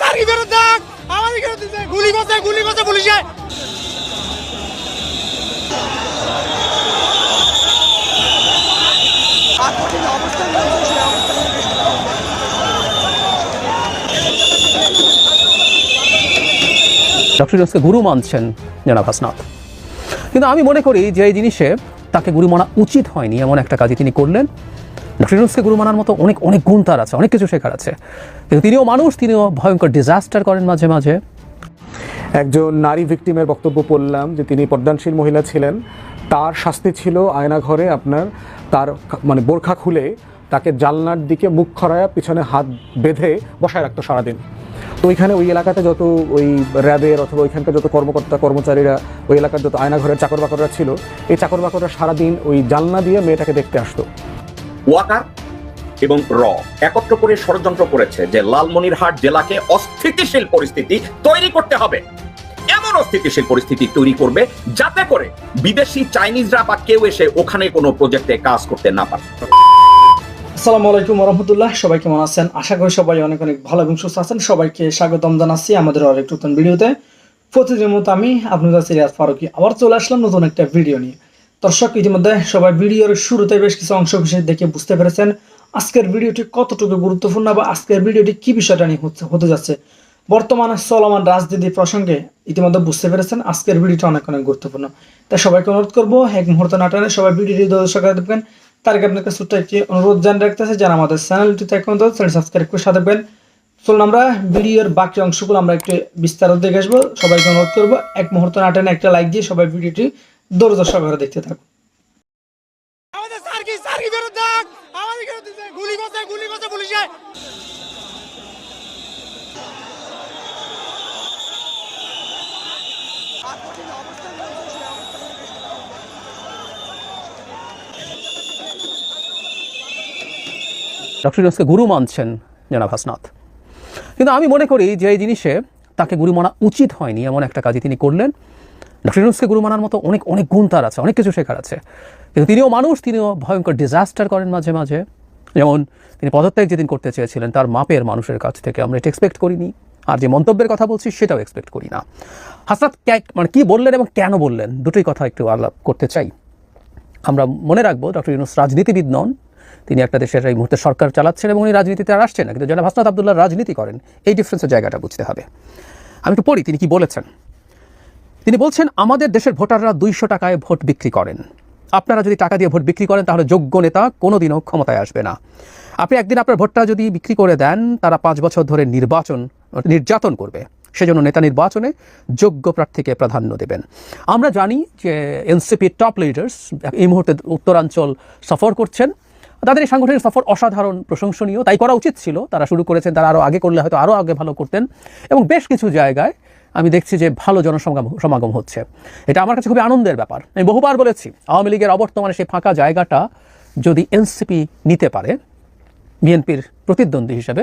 Sir, কি ফেরত দেখ? আমাদের ফেরত গুলি গুলি পুলিশে। ডক্টর ইউনুসকে গুরু মানছেন জনাব হাসনাত। কিন্তু আমি মনে করি যে এই জিনিসে তাকে গুরু মানা উচিত হয়নি, এমন একটা কাজই তিনি করলেন। ডক্টর গুরু মানার মতো অনেক অনেক গুণ তার আছে, অনেক কিছু শেখার আছে। কিন্তু তিনিও মানুষ, তিনিও ভয়ঙ্কর ডিজাস্টার করেন মাঝে মাঝে। একজন নারী ভিকটিমের বক্তব্য পড়লাম যে তিনি পদ্মানশীল মহিলা ছিলেন। তার শাস্তি ছিল আয়না ঘরে আপনার তার মানে বোরখা খুলে তাকে জালনার দিকে মুখ খরায়া পিছনে হাত বেঁধে বসায় রাখতো সারাদিন। তো ওইখানে ওই এলাকাতে যত ওই র্যাবের অথবা ওইখানকার যত কর্মকর্তা, কর্মচারীরা ওই এলাকার যত আয়না ঘরের চাকর বাকররা ছিল, এই চাকর বাকররা সারাদিন ওই জালনা দিয়ে মেয়েটাকে দেখতে আসতো। ওয়াকার এবং র। একত্র করে ষড়যন্ত্র করেছে যে লালমনিরহাট জেলাকে অস্থিতিশীল পরিস্থিতি তৈরি করতে হবে। এমন অস্থিতিশীল পরিস্থিতি তৈরি করবে যাতে করে বিদেশি চাইনিজরা বা কেউ এসে ওখানে কোনো প্রজেক্টে কাজ করতে না পারে। আসসালামু আলাইকুম রহমতুল্লাহ সবাই কেমন আছেন? আশা করি সবাই অনেক অনেক ভালো এবং সুস্থ আছেন। সবাইকে স্বাগতম জানাচ্ছি আমাদের আরেক নতুন ভিডিওতে। প্রতিদিনের মতো আমি আপনাদের সিরিয়াস ফারুকি আবার চলে আসলাম নতুন একটা ভিডিও নিয়ে। দর্শক, ইতিমধ্যে সবাই ভিডিওর শুরুতে বেশ কিছু অংশ বিশেষ দেখে বুঝতে পেরেছেন। আজকের ভিডিওটি কতটুকু গুরুত্বপূর্ণ বা আজকের ভিডিওটি কি বিষয়টা নিয়ে হচ্ছে হতে যাচ্ছে? বর্তমানে চলমান রাজনীতি প্রসঙ্গে ইতিমধ্যে বুঝতে পেরেছেন আজকের ভিডিওটা অনেক অনেক গুরুত্বপূর্ণ। তাই সবাইকে অনুরোধ করব, এক মুহূর্ত নাটানে সবাই ভিডিওটি দর্শক দেখবেন। তার আগে আপনাকে ছোট্ট একটি অনুরোধ জানিয়ে রাখতেছে যারা আমাদের চ্যানেলটি তো চ্যানেল সাবস্ক্রাইব করে সাথে থাকবেন। চলুন আমরা ভিডিওর বাকি অংশগুলো আমরা একটু বিস্তারিত দেখে আসব। সবাইকে অনুরোধ করব, এক মুহূর্ত নাটানে একটা লাইক দিয়ে সবাই ভিডিওটি দৌড় দর্শক দেখতে থাকুন আমাদের স্যার কি স্যার কি ফেরত দেখ আমাদের ফেরত দিতে গুলি করছে গুলি করছে পুলিশে। ডক্টর ইউনুসকে গুরু মানছেন জনাব হাসনাত। কিন্তু আমি মনে করি যে এই জিনিসে তাকে গুরু মানা উচিত হয়নি এমন একটা কাজই তিনি করলেন। ডক্টর ইউনুসকে গুরু মানার মতো অনেক অনেক গুণ তার আছে, অনেক কিছু শেখার আছে। কিন্তু তিনিও মানুষ, তিনিও ভয়ঙ্কর ডিজাস্টার করেন মাঝে মাঝে। যেমন তিনি পদত্যাগ যেদিন করতে চেয়েছিলেন, তার মাপের মানুষের কাছ থেকে আমরা এটা এক্সপেক্ট করিনি। আর যে মন্তব্যের কথা বলছি, সেটাও এক্সপেক্ট করি না। হাসনাত মানে কী বললেন এবং কেন বললেন, দুটোই কথা একটু আলাপ করতে চাই। আমরা মনে রাখব, ডক্টর ইউনুস রাজনীতিবিদ নন, তিনি একটা দেশের এই মুহূর্তে সরকার চালাচ্ছেন এবং উনি রাজনীতিতে আর আসছেন না। কিন্তু জনাব হাসনাত আবদুল্লাহ রাজনীতি করেন, এই ডিফারেন্সের জায়গাটা বুঝতে হবে। আমি একটু পড়ি, তিনি কি বলেছেন। তিনি বলছেন, আমাদের দেশের ভোটাররা দুইশো টাকায় ভোট বিক্রি করেন। আপনারা যদি টাকা দিয়ে ভোট বিক্রি করেন, তাহলে যোগ্য নেতা কোনোদিনও ক্ষমতায় আসবে না। আপনি একদিন আপনার ভোটটা যদি বিক্রি করে দেন, তারা পাঁচ বছর ধরে নির্বাচন, নির্যাতন করবে। সেজন্য নেতা নির্বাচনে যোগ্য প্রার্থীকে প্রাধান্য দেবেন। আমরা জানি যে এনসিপির টপ লিডার্স এই মুহূর্তে উত্তরাঞ্চল সফর করছেন। তাদের এই সাংগঠনিক সফর অসাধারণ, প্রশংসনীয়। তাই করা উচিত ছিল। তারা শুরু করেছেন, তারা আরও আগে করলে হয়তো আরও আগে ভালো করতেন। এবং বেশ কিছু জায়গায় আমি দেখছি যে ভালো জনসমাগম, সমাগম হচ্ছে। এটা আমার কাছে খুবই আনন্দের ব্যাপার। আমি বহুবার বলেছি, আওয়ামী লীগের অবর্তমানে সেই ফাঁকা জায়গাটা যদি এনসিপি নিতে পারে, বিএনপির প্রতিদ্বন্দ্বী হিসেবে,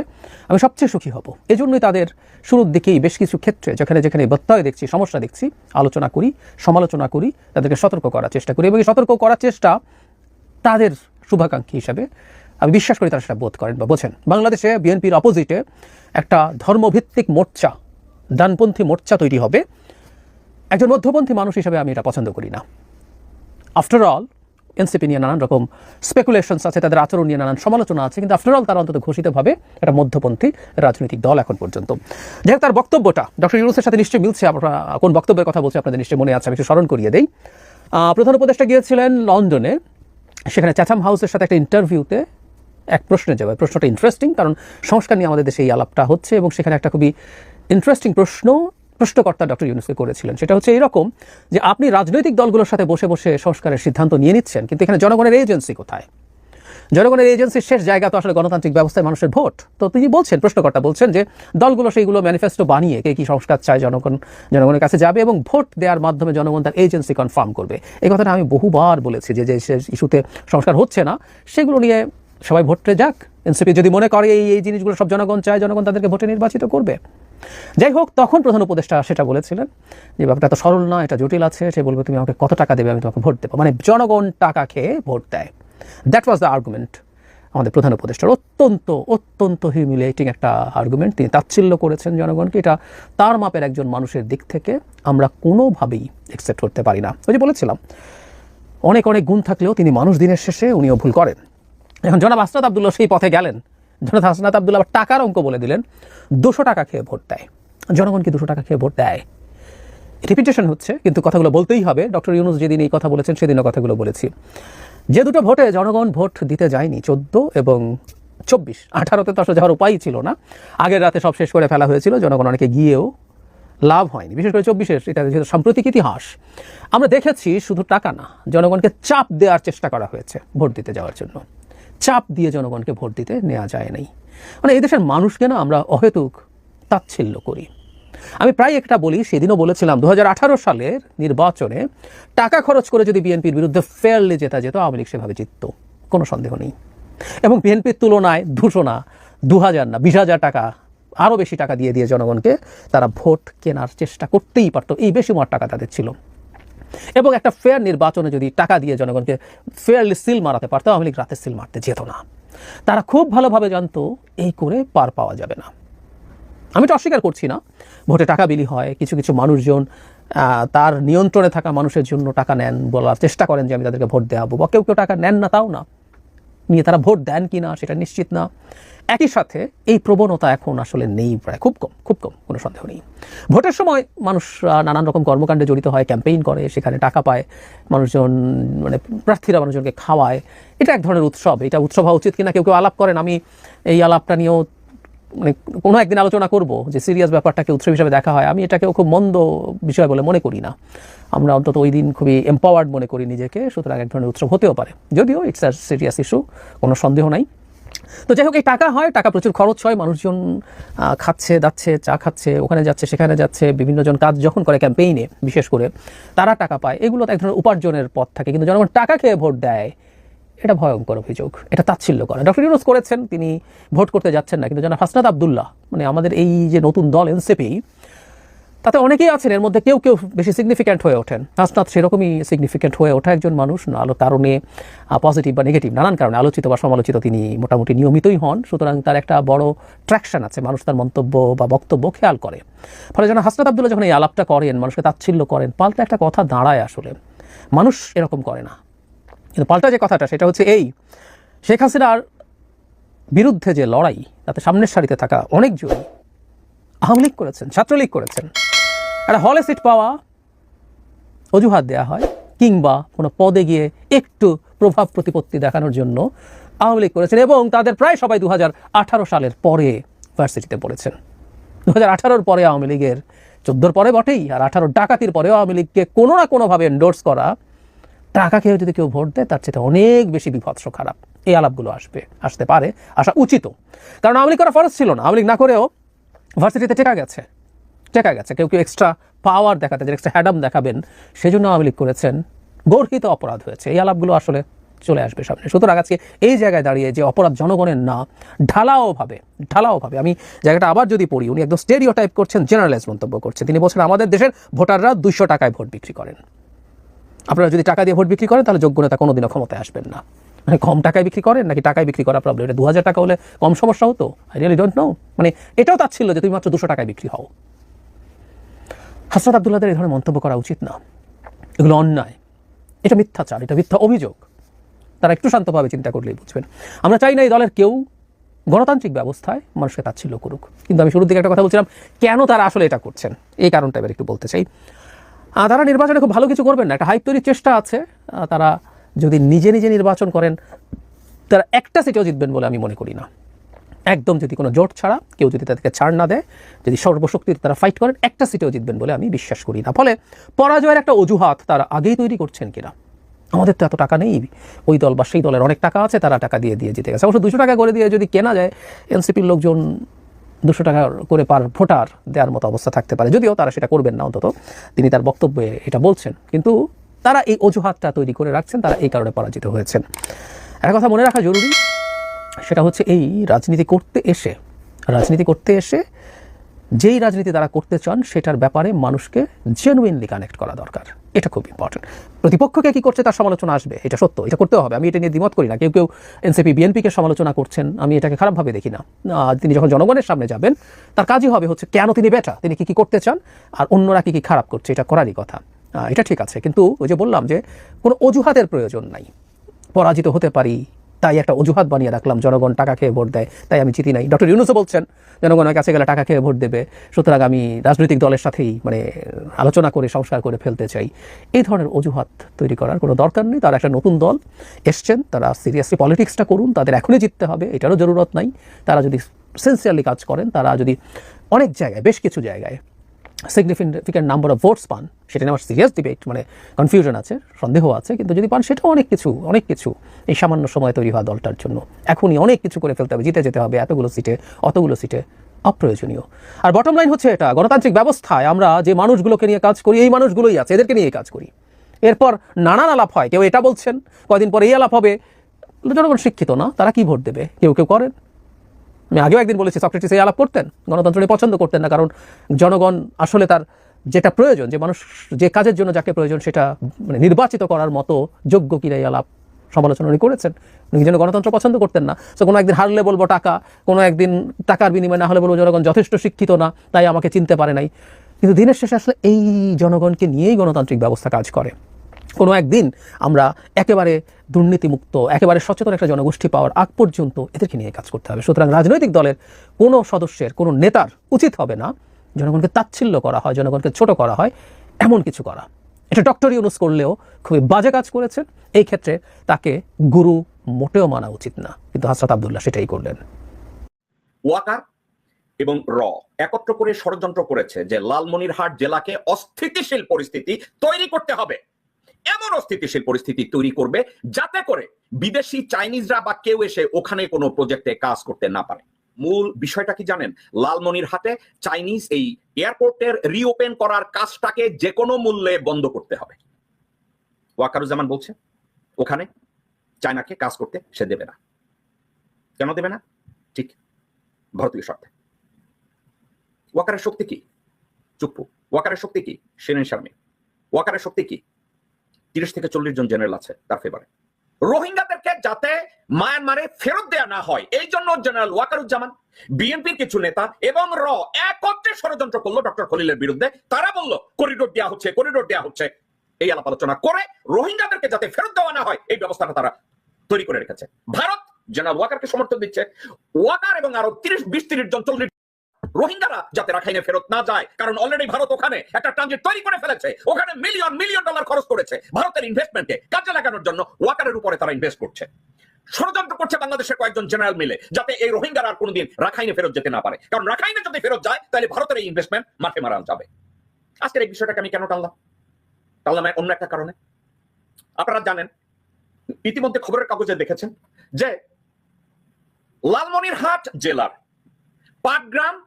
আমি সবচেয়ে সুখী হব। এজন্যই তাদের শুরুর দিকেই বেশ কিছু ক্ষেত্রে, যেখানে যেখানে ব্যত্যয় দেখছি, সমস্যা দেখছি, আলোচনা করি, সমালোচনা করি, তাদেরকে সতর্ক করার চেষ্টা করি এবং সতর্ক করার চেষ্টা তাদের শুভাকাঙ্ক্ষী হিসাবে আমি বিশ্বাস করি তারা সেটা বোধ করেন বা বোঝেন। বাংলাদেশে বিএনপির অপোজিটে একটা ধর্মভিত্তিক মোর্চা ডানপন্থী মোর্চা তৈরি হবে। একজন মধ্যপন্থী মানুষ হিসেবে আমি এটা পছন্দ করি না। আফটার অল এনসিপি নিয়ে নানান রকম স্পেকুলেশনস আছে, তাদের আচরণ নিয়ে নানান সমালোচনা আছে, কিন্তু আফটার অল তারা অন্তত ঘোষিতভাবে একটা মধ্যপন্থী রাজনৈতিক দল এখন পর্যন্ত। যাই তার বক্তব্যটা, ডক্টর ইউনুসের সাথে নিশ্চয়ই মিলছে, আমরা কোন বক্তব্যের কথা বলছি আপনাদের নিশ্চয়ই মনে আছে, আমি একটু স্মরণ করিয়ে দেই। প্রধান উপদেষ্টা গিয়েছিলেন লন্ডনে, সেখানে চ্যাথাম হাউসের সাথে একটা ইন্টারভিউতে এক প্রশ্নের জবাব, প্রশ্নটা ইন্টারেস্টিং কারণ সংস্কার নিয়ে আমাদের দেশে এই আলাপটা হচ্ছে, এবং সেখানে একটা খুবই ইন্টারেস্টিং প্রশ্ন, প্রশ্নকর্তা ডক্টর ইউনুসকে করেছিলেন। সেটা হচ্ছে এরকম যে আপনি রাজনৈতিক দলগুলোর সাথে বসে বসে সংস্কারের সিদ্ধান্ত নিয়ে নিচ্ছেন, কিন্তু এখানে জনগণের এজেন্সি কোথায়? জনগণের এজেন্সির শেষ জায়গা তো আসলে গণতান্ত্রিক ব্যবস্থায় মানুষের ভোট। তো তিনি বলছেন, প্রশ্নকর্তা বলছেন যে দলগুলো সেইগুলো ম্যানিফেস্টো বানিয়ে কে কি সংস্কার চায় জনগণ, জনগণের কাছে যাবে এবং ভোট দেওয়ার মাধ্যমে জনগণ তার এজেন্সি কনফার্ম করবে। এই কথাটা আমি বহুবার বলেছি যে যে ইস্যুতে সংস্কার হচ্ছে না, সেগুলো নিয়ে সবাই ভোটে যাক। এনসিপি যদি মনে করে এই এই জিনিসগুলো সব জনগণ চায়, জনগণ তাদেরকে ভোটে নির্বাচিত করবে। যাই হোক, তখন প্রধান উপদেষ্টা সেটা বলেছিলেন যে, ব্যাপারটা তো সরল না, এটা জটিল আছে। সে বলবে, তুমি আমাকে কত টাকা দেবে, আমি তোমাকে ভোট দেবো। মানে জনগণ টাকা খেয়ে ভোট দেয়। দ্যাট ওয়াজ দ্য আর্গুমেন্ট আমাদের প্রধান উপদেষ্টার অত্যন্ত অত্যন্ত হিউমিলেটিং একটা আর্গুমেন্ট তিনি তাচ্ছিল্য করেছেন জনগণকে। এটা তার মাপের একজন মানুষের দিক থেকে আমরা কোনোভাবেই অ্যাকসেপ্ট করতে পারি না। ওই যে বলেছিলাম, অনেক অনেক গুণ থাকলেও তিনি মানুষ দিনের শেষে উনিও ভুল করেন। এখন জনাব আসনাদ আবদুল্লাহ সেই পথে গেলেন। জনাব হাসনাত আবদুল্লাহ টাকার অঙ্ক বলে দিলেন। দুশো টাকা খেয়ে ভোট দেয়। জনগণ কি দুশো টাকা খেয়ে ভোট দেয়। রিপিটেশন হচ্ছে, কিন্তু কথাগুলো বলতেই হবে। ডক্টর ইউনুস যেদিন এই কথা বলেছেন, সেদিনও কথাগুলো বলেছি। যে দুটো ভোটে জনগণ ভোট দিতে যায়নি, চোদ্দ এবং চব্বিশ। আঠারোতে তো আসলে যাওয়ার উপায়ই ছিল না। আগের রাতে সব শেষ করে ফেলা হয়েছিল, জনগণ অনেকে গিয়েও লাভ হয়নি। বিশেষ করে চব্বিশের, এটা যেহেতু সাম্প্রতিক ইতিহাস। আমরা দেখেছি শুধু টাকা না, জনগণকে চাপ দেওয়ার চেষ্টা করা হয়েছে ভোট দিতে যাওয়ার জন্য। চাপ দিয়ে জনগণকে ভোট দিতে নেওয়া যায় নাই। মানে এই দেশের মানুষকে না আমরা অহেতুক তাচ্ছিল্য করি। আমি প্রায় একটা বলি, সেদিনও বলেছিলাম দু হাজার আঠারো সালের নির্বাচনে টাকা খরচ করে যদি বিএনপির বিরুদ্ধে ফেয়ারলি জেতা যেত, আওয়ামী লীগ সেভাবে জিতত। কোনো সন্দেহ নেই। এবং বিএনপির তুলনায় দুশো না দু হাজার না বিশ হাজার টাকা, আরও বেশি টাকা দিয়ে দিয়ে জনগণকে তারা ভোট কেনার চেষ্টা করতেই পারতো। এই বেশি মার টাকা তাদের ছিল। এবং একটা ফেয়ার নির্বাচনে যদি টাকা দিয়ে জনগণকে ফেয়ারলি সিল মারাতে পারতো, আওয়ামী লীগ রাতে সিল মারতে যেত না। তারা খুব ভালোভাবে জানতো, এই করে পার পাওয়া যাবে না। আমি তো অস্বীকার করছি না। ভোটে টাকা বিলি হয়, কিছু কিছু মানুষজন তার নিয়ন্ত্রণে থাকা মানুষের জন্য টাকা নেন বলার চেষ্টা করেন যে আমি তাদেরকে ভোট দেওয়াবো বা কেউ কেউ টাকা নেন না, তাও না। নিয়ে তারা ভোট দেন কি না সেটা নিশ্চিত না। একই সাথে এই প্রবণতা এখন আসলে নেই প্রায়, খুব কম খুব কম, কোনো সন্দেহ নেই। ভোটের সময় মানুষ নানান রকম কর্মকাণ্ডে জড়িত হয়, ক্যাম্পেইন করে, সেখানে টাকা পায়, মানুষজন মানে প্রার্থীরা মানুষজনকে খাওয়ায়। এটা এক ধরনের উৎসব, এটা উৎসব হওয়া উচিত কিনা, কেউ কেউ আলাপ করেন, আমি এই আলাপটা নিয়েও মানে কোনো একদিন আলোচনা করব যে সিরিয়াস ব্যাপারটাকে উৎসব হিসাবে দেখা হয়। আমি এটাকেও খুব মন্দ বিষয় বলে মনে করি না। আমরা অন্তত ওই দিন খুবই এম্পাওয়ার্ড মনে করি নিজেকে, সুতরাং এক ধরনের উৎসব হতেও পারে। যদিও ইটস আ সিরিয়াস ইস্যু কোনো সন্দেহ নাই। তো যাই হোক, এই টাকা হয়, টাকা প্রচুর খরচ হয়, মানুষজন খাচ্ছে, দাচ্ছে, চা খাচ্ছে, ওখানে যাচ্ছে, সেখানে যাচ্ছে, বিভিন্ন জন কাজ যখন করে ক্যাম্পেইনে বিশেষ করে, তারা টাকা পায়। এগুলো তো এক ধরনের উপার্জনের পথ থাকে, কিন্তু জনগণ টাকা খেয়ে ভোট দেয়, এটা ভয়ঙ্কর অভিযোগ, এটা তাচ্ছিল্য করে ডক্টর ইউনুস করেছেন, তিনি ভোট করতে যাচ্ছেন না, কিন্তু জানা হাসনাত আবদুল্লাহ মানে আমাদের এই যে নতুন দল এনসিপি তাতে অনেকেই আছেন, এর মধ্যে কেউ কেউ বেশি সিগনিফিক্যান্ট হয়ে ওঠেন। হাসনাত সেরকমই সিগনিফিক্যান্ট হয়ে ওঠা একজন মানুষ আলো কারণে পজিটিভ বা নেগেটিভ নানান কারণে, আলোচিত বা সমালোচিত তিনি মোটামুটি নিয়মিতই হন। সুতরাং তার একটা বড় ট্র্যাকশন আছে, মানুষ তার মন্তব্য বা বক্তব্য খেয়াল করে। ফলে যেন হাসনাত আবদুল্লাহ যখন এই আলাপটা করেন, মানুষকে তাচ্ছিল্য করেন, পাল্টা একটা কথা দাঁড়ায় আসলে। মানুষ এরকম করে না। কিন্তু পাল্টা যে কথাটা, সেটা হচ্ছে এই, শেখ হাসিনার বিরুদ্ধে যে লড়াই, তাতে সামনের সারিতে থাকা অনেকজন আওয়ামী লীগ করেছেন, ছাত্রলীগ করেছেন। একটা হলে সিট পাওয়া অজুহাত দেওয়া হয়, কিংবা কোনো পদে গিয়ে একটু প্রভাব প্রতিপত্তি দেখানোর জন্য আওয়ামী লীগ করেছেন এবং তাদের প্রায় সবাই দু হাজার আঠারো সালের পরে ভার্সিটিতে পড়েছেন। দু হাজার পরে আওয়ামী লীগের, চোদ্দোর পরে বটেই, আর আঠারো ডাকাতির পরেও আওয়ামী লীগকে কোনো না কোনোভাবে এন্ডোর্স করা। টাকা খেয়ে যদি কেউ ভোট দেয়, তার চেয়ে অনেক বেশি বিভৎস খারাপ। এই আলাপগুলো আসবে, আসতে পারে, আসা উচিত কারণ আওয়ামী লীগ করা ফরজ ছিল না। আওয়ামী লীগ না করেও ভার্সিটিতে টেকা গেছে। টেকা গেছে। কেউ কেউ এক্সট্রা পাওয়ার দেখাতে, যে এক্সট্রা হ্যাডাম দেখাবেন, সেজন্য আওয়ামী লীগ করেছেন। গর্হিত অপরাধ হয়েছে। এই আলাপগুলো আসলে চলে আসবে সামনে। সুতরাং আজকে এই জায়গায় দাঁড়িয়ে যে অপরাধ জনগণের না ঢালাওভাবে ঢালাওভাবে আমি জায়গাটা আবার যদি পড়ি, উনি একদম স্টেরিও টাইপ করছেন জেনারেলাইজ মন্তব্য করছেন। তিনি বলছেন, আমাদের দেশের ভোটাররা দুইশো টাকায় ভোট বিক্রি করেন। আপনারা যদি টাকা দিয়ে ভোট বিক্রি করেন, তাহলে যোগ্য নেতা কোনোদিনও ক্ষমতায় আসবেন না। মানে কম টাকায় বিক্রি করেন, নাকি টাকায় বিক্রি করা প্রবলেম এটা দু হাজার টাকা হলে কম সমস্যা হতো? আই রিয়েলি ডোন্ট নো মানে এটাও তার ছিল যে তুমি মাত্র দুশো টাকায় বিক্রি হও। হাসরাত আবদুল্লাদের এই ধরনের মন্তব্য করা উচিত না। এগুলো অন্যায়। এটা মিথ্যাচার, এটা মিথ্যা অভিযোগ। তারা একটু শান্তভাবে চিন্তা করলেই বুঝবেন। আমরা চাই না এই দলের কেউ গণতান্ত্রিক ব্যবস্থায় মানুষকে তাচ্ছিল্য করুক। কিন্তু আমি শুরুর দিকে একটা কথা বলছিলাম, কেন তারা আসলে এটা করছেন? এই কারণটা এবার একটু বলতে চাই। তারা নির্বাচনে খুব ভালো কিছু করবেন না, একটা হাইপ তৈরির চেষ্টা আছে। তারা যদি নিজে নিজে নির্বাচন করেন, তারা একটা সিটেও জিতবেন বলে আমি মনে করি না। একদম যদি কোনো জোট ছাড়া, কেউ যদি তাদেরকে ছাড় না দেয়, যদি সর্বশক্তির তারা ফাইট করেন, একটা সিটেও জিতবেন বলে আমি বিশ্বাস করি না। ফলে পরাজয়ের একটা অজুহাত তারা আগেই তৈরি করছেন কিনা? আমাদের তো এত টাকা নেই। ওই দল বা সেই দলের অনেক টাকা আছে, তারা টাকা দিয়ে দিয়ে জিতে গেছে। অবশ্য দুশো টাকা করে দিয়ে যদি কেনা যায়, এনসিপির লোকজন দুশো টাকা করে পার ভোটার দেওয়ার মতো অবস্থা থাকতে পারে। যদিও তারা সেটা করবেন না অন্তত, তিনি তার বক্তব্যে এটা বলছেন। কিন্তু তারা এই অজুহাতটা তৈরি করে রাখছেন, তারা এই কারণে পরাজিত হয়েছেন। একটা কথা মনে রাখা জরুরি সেটা হচ্ছে এই রাজনীতি করতে এসে, রাজনীতি করতে এসে যেই রাজনীতি তারা করতে চান সেটার ব্যাপারে মানুষকে জেনুইনলি কানেক্ট করা দরকার। এটা খুব ইম্পর্টেন্ট প্রতিপক্ষকে কী করছে তার সমালোচনা আসবে? এটা সত্য, এটা করতে হবে। আমি এটা নিয়ে দ্বিমত করি না। কেউ কেউ এনসিপি, বিএনপিকে সমালোচনা করছেন, আমি এটাকে খারাপভাবে দেখি না। তিনি যখন জনগণের সামনে যাবেন, তার কাজই হবে হচ্ছে কেন তিনি বেটা? তিনি কী কী করতে চান? আর অন্যরা কী কী খারাপ করছে? এটা করারই কথা। এটা ঠিক আছে। কিন্তু ওই যে বললাম যে কোনো অজুহাতের প্রয়োজন নাই। পরাজিত হতে পারি তাই একটা অজুহাত বানিয়ে রাখলাম, জনগণ টাকা খেয়ে ভোট দেয়। তাই আমি জিতি নাই। ডক্টর ইউনুসও বলছেন জনগণের কাছে গেলে টাকা খেয়ে ভোট দেবে। সুতরাং আমি রাজনৈতিক দলের সাথেই মানে আলোচনা করে, সংস্কার করে ফেলতে চাই। এই ধরনের অজুহাত তৈরি করার কোনো দরকার নেই। তারা একটা নতুন দল এসছেন, তারা সিরিয়াসলি পলিটিক্সটা করুন, তাদের এখনই জিততে হবে, এটারও জরুরত নাই। তারা যদি সেন্সিয়ারলি কাজ করেন, তারা যদি অনেক জায়গায়, বেশ কিছু জায়গায় সিগনিফিকেন্ট নাম্বার অফ ভোটস পান, সেটা নিয়ে আমার সিরিয়াস ডিবেট মানে কনফিউশন আছে, সন্দেহ আছে, কিন্তু যদি পান সেটাও অনেক কিছু অনেক কিছু এই সামান্য সময় তৈরি হওয়া দলটার জন্য। এখনই অনেক কিছু করে ফেলতে হবে, জিতে যেতে হবে, এতগুলো সিটে অতগুলো সিটে অপ্রয়োজনীয়। আর বটম লাইন হচ্ছে এটা, গণতান্ত্রিক ব্যবস্থায় আমরা যে মানুষগুলোকে নিয়ে কাজ করি, এই মানুষগুলোই আছে, এদেরকে নিয়ে কাজ করি। এরপর নানান আলাপ হয়, কেউ এটা বলছেন, কয়দিন পরে এই আলাপ হবে। জনগণ শিক্ষিত না, তারা কি ভোট দেবে? কেউ কেউ করেন। আমি আগেও একদিন বলেছি, সক্রেটিস এই আলাপ করতেন গণতন্ত্র নিয়ে পছন্দ করতেন না। কারণ জনগণ আসলে তার যেটা প্রয়োজন, যে মানুষ, যে কাজের জন্য যাকে প্রয়োজন, সেটা মানে নির্বাচিত করার মতো যোগ্য কিনা এই আলাপ সমালোচনা উনি করেছেন। উনি যেন গণতন্ত্র পছন্দ করতেন না। তো কোনো একদিন হারলে বলব টাকা, কোনো একদিন টাকার বিনিময়ে না হলে বলব জনগণ যথেষ্ট শিক্ষিত না, তাই আমাকে চিনতে পারে নাই। কিন্তু দিনের শেষে আসলে এই জনগণকে নিয়েই গণতান্ত্রিক ব্যবস্থা কাজ করে। কোনো একদিন আমরা একেবারে দুর্নীতিমুক্ত, একেবারে সচেতন একটা জনগোষ্ঠী পাওয়ার আগ পর্যন্ত এদেরকে নিয়ে কাজ করতে হবে। সুতরাং রাজনৈতিক দলের কোনো সদস্যের, কোনো নেতার উচিত হবে না জনগণকে তাচ্ছিল্য করা হয়, জনগণকে ছোট করা হয়, এমন কিছু করা। এটা ডক্টর ইউনুস করলেও খুবই বাজে কাজ করেছেন। এই ক্ষেত্রে তাকে গুরু মোটেও মানা উচিত না। কিন্তু হাসরাত আবদুল্লাহ সেটাই করলেন। ওয়াকার এবং র একত্র করে ষড়যন্ত্র করেছে যে লালমনিরহাট জেলাকে অস্থিতিশীল পরিস্থিতি তৈরি করতে হবে। এমন অস্থিতিশীল পরিস্থিতি তৈরি করবে যাতে করে বিদেশি চাইনিজরা বা কেউ এসে ওখানে কোনো প্রজেক্টে কাজ করতে না পারে। মূল বিষয়টা কি জানেন? লালমনির হাতে চাইনিজ এই এয়ারপোর্টের রিওপেন করার কাজটাকে যে কোনো মূল্যে বন্ধ করতে হবে। ওয়াকারুজ্জামান বলছে, ওখানে চায়নাকে কাজ করতে সে দেবে না। কেন দেবে না? ঠিক, ভারতীয় শর্তে ওয়াকারের শক্তি কি? চুপ্পু ওয়াকারের শক্তি কি? সেরেন শারমি ওয়াকারের শক্তি কি? তিরিশ থেকে চল্লিশ জন জেনারেল আছে তার ফেভারে রোহিঙ্গাদেরকে যাতে মায়ানমারে ফেরত দেয়া না হয়, এই জন্য জেনারেল ওয়াকারুজ্জামান, বিএনপির কিছু নেতা এবং র একত্রে ষড়যন্ত্র করল ডক্টর খলিলের বিরুদ্ধে। তারা বলল, করিডোর দেওয়া হচ্ছে, করিডোর দেওয়া হচ্ছে। এই আলাপ আলোচনা করে রোহিঙ্গাদেরকে যাতে ফেরত দেওয়া না হয়, এই ব্যবস্থাটা তারা তৈরি করে রেখেছে। ভারত জেনারেল ওয়াকারকে সমর্থন দিচ্ছে। ওয়াকার এবং আরও তিরিশ, বিশ, তিরিশ জন চল্লিশ রোহিঙ্গারা যাতে রাখাইনে ফেরত না যায়। কারণ অলরেডি ভারত ওখানে একটা ট্রানজিট তৈরি করে ফেলেছে। ওখানে মিলিয়ন মিলিয়ন ডলার খরচ করেছে। ভারতের ইনভেস্টমেন্টে কাজে লাগানোর জন্য ওয়াকারের উপরে তারা ইনভেস্ট করছে। ষড়যন্ত্র করছে বাংলাদেশের কয়েকজন জেনারেল মিলে, যাতে এই রোহিঙ্গারা আর কোনোদিন রাখাইনে ফেরত যেতে না পারে। কারণ রাখাইনে যদি ফেরত যায়, তাহলে ভারতের এই ইনভেস্টমেন্ট মাঠে মারা যাবে। আজকের এই বিষয়টাকে আমি কেন টানলাম? টানলাম অন্য একটা কারণে। আপনারা জানেন, ইতিমধ্যে খবরের কাগজে দেখেছেন যে লালমনিরহাট জেলার পাটগ্রাম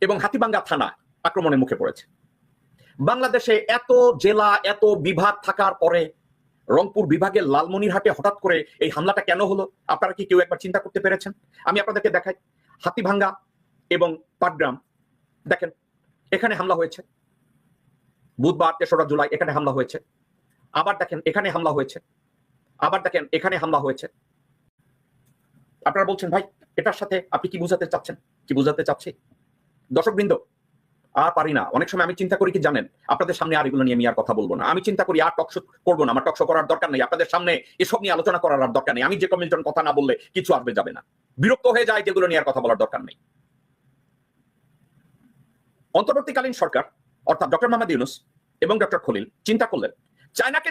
এবং হাতিবাঙ্গা থানা আক্রমণের মুখে পড়েছে। বাংলাদেশে এত জেলা, এত বিভাগ থাকার পরে রংপুর বিভাগের লালমনিরহাটে হঠাৎ করে এই হামলাটা কেন হলো? আপনারা কি কেউ একবার চিন্তা করতে পেরেছেন? আমি আপনাদেরকে দেখাই। হাতিভাঙ্গা এবং পাটগ্রাম, দেখেন, এখানে হামলা হয়েছে। বুধবার, তেসরা জুলাই এখানে হামলা হয়েছে। আবার দেখেন, এখানে হামলা হয়েছে। আবার দেখেন, এখানে হামলা হয়েছে। আপনারা বলছেন, ভাই, এটার সাথে আপনি কি বুঝাতে চাচ্ছেন? কি বুঝাতে চাচ্ছি? দর্শকবৃন্দ, আর পারি না। অনেক সময় আমি চিন্তা করি কি জানেন, আপনাদের সামনে আর এগুলো নিয়ে আমি আর কথা বলব না। আমি চিন্তা করি আর টকশো করব না, আমার টকশো করার দরকার নেই। আপনাদের সামনে এসব নিয়ে আলোচনা করার আর দরকার নেই। আমি যে কমিশন কথা না বললে কিছু আসবে যাবে না। বিরক্ত হয়ে যায় যেগুলো নিয়ে আর কথা বলার দরকার নেই। অন্তর্বর্তীকালীন সরকার, অর্থাৎ ডক্টর মোহাম্মদ ইউনুস এবং ডক্টর খলিল, চিন্তা করলেন, চায়নাকে